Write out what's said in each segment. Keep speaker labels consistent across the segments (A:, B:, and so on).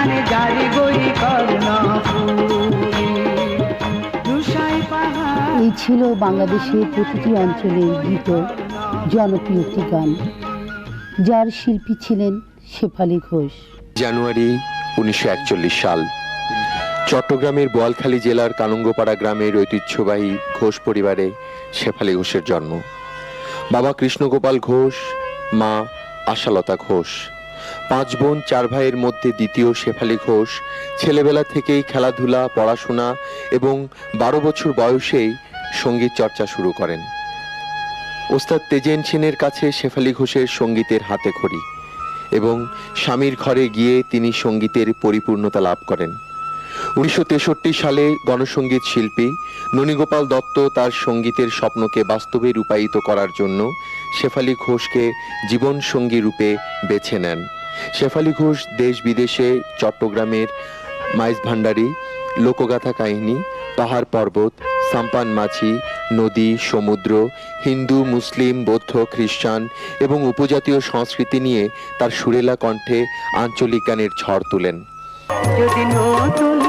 A: আনে পাহাড়।
B: এই ছিল বাংলাদেশের প্রতিটি অঞ্চলের গীত জনপ্রিয় একটি গান। যার শিল্পী ছিলেন শেফালি ঘোষ।
C: জানুয়ারি উনিশশো একচল্লিশ সাল। চট্টগ্রামের বোয়ালখালী জেলার কানুঙ্গপাড়া গ্রামের ঐতিহ্যবাহী ঘোষ পরিবারে শেফালি ঘোষের জন্ম। বাবা কৃষ্ণগোপাল ঘোষ, মা আশালতা ঘোষ। পাঁচ বোন, চার ভাইয়ের মধ্যে দ্বিতীয় শেফালি ঘোষ। ছেলেবেলা থেকেই খেলাধুলা, পড়াশোনা এবং বারো বছর বয়সেই সংগীত চর্চা শুরু করেন। ওস্তাদ তেজেন সেনের কাছে শেফালি ঘোষের সঙ্গীতের হাতে খড়ি এবং স্বামীর ঘরে গিয়ে তিনি সঙ্গীতের পরিপূর্ণতা লাভ করেন। উনিশশো তেষট্টি সালে গণসঙ্গীত শিল্পী ননীগোপাল দত্ত তার সঙ্গীতের স্বপ্নকে বাস্তবে রূপায়িত করার জন্য শেফালি ঘোষকে জীবন সঙ্গী রূপে বেছে নেন। শেফালি ঘোষ দেশ বিদেশে চট্টগ্রামের মাইজ ভান্ডারী, লোকগাথা কাহিনী, পাহাড় পর্বত, সাম্পান মাছি নদী, সমুদ্র, হিন্দু, মুসলিম, বৌদ্ধ, খ্রিস্টান এবং উপজাতীয় সংস্কৃতি নিয়ে তার সুরেলা কণ্ঠে আঞ্চলিক গানের ঝড় তুলেন।
A: যদি নতুন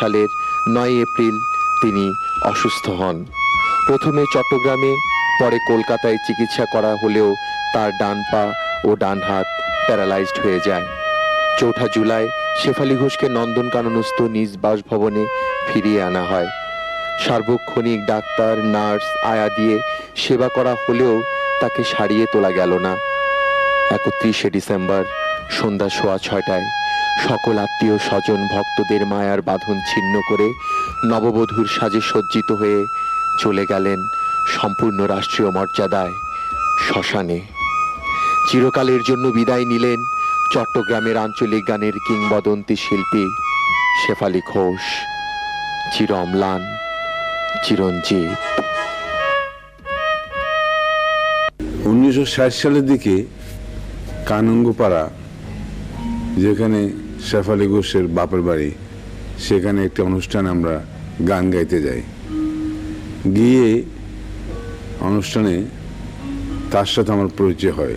C: সালের নয় এপ্রিল তিনি অসুস্থ হন। প্রথমে চট্টগ্রামে, পরে কলকাতায় চিকিৎসা করা হলেও তার ডান পা ও ডান হাত প্যারালাইজড হয়ে যায়। চৌঠা জুলাই শেফালি ঘোষকে নন্দনকাননস্থ নিজ বাসভবনে ফিরিয়ে আনা হয়। সার্বক্ষণিক ডাক্তার, নার্স আয়া দিয়ে সেবা করা হলেও তাকে সারিয়ে তোলা গেল না। একত্রিশে ডিসেম্বর, সন্ধ্যা সোয়া ছয়টায় সকল আত্মীয় স্বজন ভক্তদের মায়ার বাঁধন ছিন্ন করে নববধূর সাজে সজ্জিত হয়ে চলে গেলেন সম্পূর্ণ রাষ্ট্রীয় মর্যাদায় শ্মশানে। চিরকালের জন্য বিদায় নিলেন চট্টগ্রামের আঞ্চলিক গানের কিংবদন্তি শিল্পী শেফালি ঘোষ। চির অম্লান চিরঞ্জীব।
D: উনিশশো ষাট সালের দিকে কানুঙ্গুপাড়া যেখানে শেফালি ঘোষের বাপের বাড়ি সেখানে একটি অনুষ্ঠানে আমরা গান গাইতে যাই। গিয়ে অনুষ্ঠানে তার সাথে আমার পরিচয় হয়।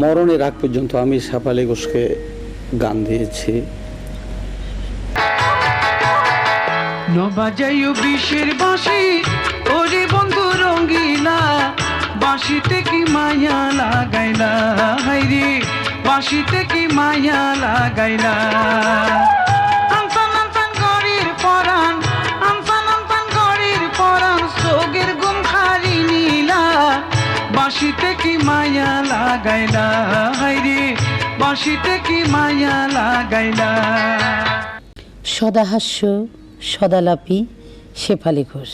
E: মরণের আগ পর্যন্ত আমি শেফালি ঘোষকে গান দিয়েছি।
A: ওরে বন্ধু বাঁশিতে কি মায়া লাগাইলা? হাইরে বাঁশিতে কি মায়া লাগাইলা? বাঁশিতে কি মায়া লাগাইলা? হাইরে বাঁশিতে কি মায়া লাগাইলা?
B: সদাহাস্য সদালাপি শেফালি ঘোষ।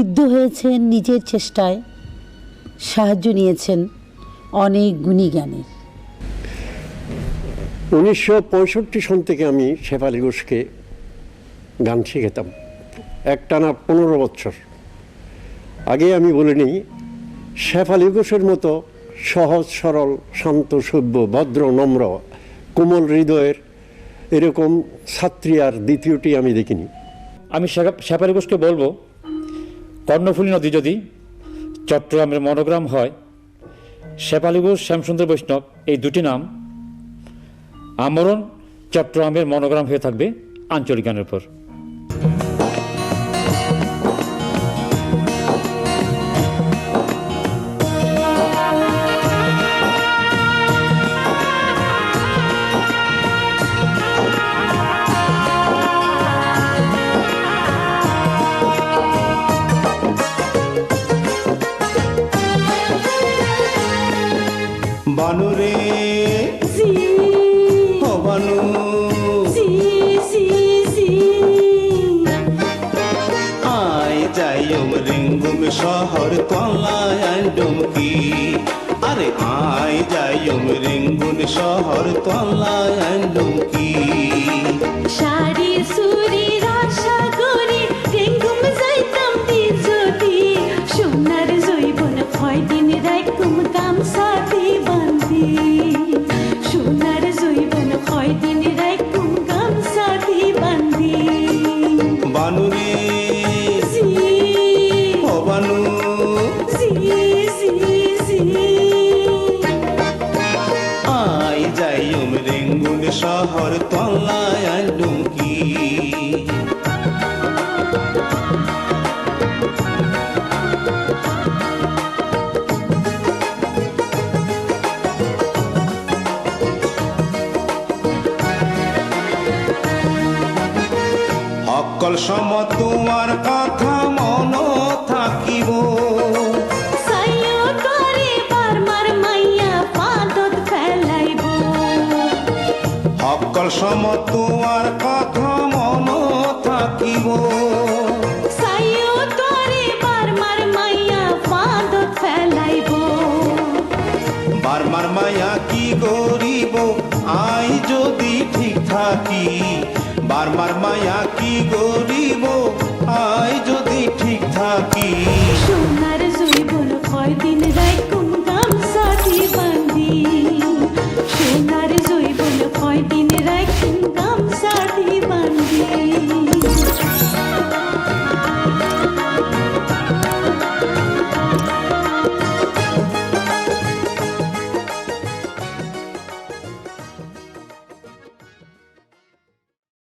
B: ঋদ্ধ হয়েছেন নিজের চেষ্টায় সাহায্য নিয়েছেন অনেক গুণী জ্ঞানের।
F: উনিশশো পঁয়ষট্টি সন থেকে আমি শেফালি ঘোষকে গান শিখেতাম। একটানা পনেরো বছর। আগে আমি বলে নিই শেফালি ঘোষের মতো সহজ, সরল, শান্ত, সভ্য, ভদ্র, নম্র, কোমল হৃদয়ের এরকম ছাত্রী আর দ্বিতীয়টি আমি দেখিনি।
G: আমি শ্যাপারি ঘোষকে বলব, কর্ণফুলী নদী যদি চট্টগ্রামের মনোগ্রাম হয়, শেফালি ঘোষ, শ্যামসুন্দর বৈষ্ণব, এই দুটি নাম আমরণ চট্টগ্রামের মনোগ্রাম হয়ে থাকবে আঞ্চলিক গানের উপর।
H: শহর তলায় ডুমকি। আরে আয় যাইম রিঙ্গুন শহর তলায় ডুমকি।
A: শাড়ি সুরি রাশা
H: তলায় অকল সম তোমার সম তোমার কথা মন থাকিব।
A: বারমার
H: মায়া কি গরিব আই যদি ঠিক থাকি বারমার মায়া কি গরিব